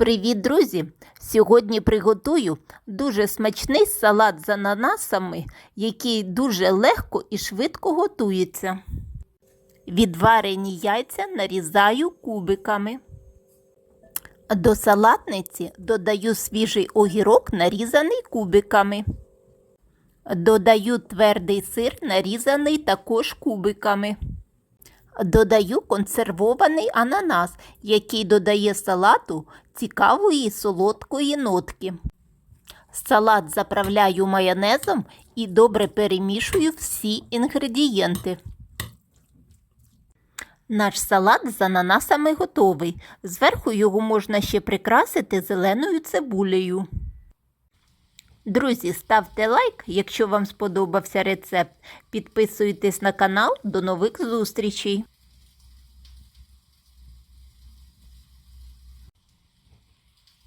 Привіт, друзі! Сьогодні приготую дуже смачний салат з ананасами, який дуже легко і швидко готується. Відварені яйця нарізаю кубиками. До салатниці додаю свіжий огірок, нарізаний кубиками. Додаю твердий сир, нарізаний також кубиками. Додаю консервований ананас, який додає салату цікавої солодкої нотки. Салат заправляю майонезом і добре перемішую всі інгредієнти. Наш салат з ананасами готовий. Зверху його можна ще прикрасити зеленою цибулею. Друзі, ставте лайк, якщо вам сподобався рецепт. Підписуйтесь на канал. До нових зустрічей!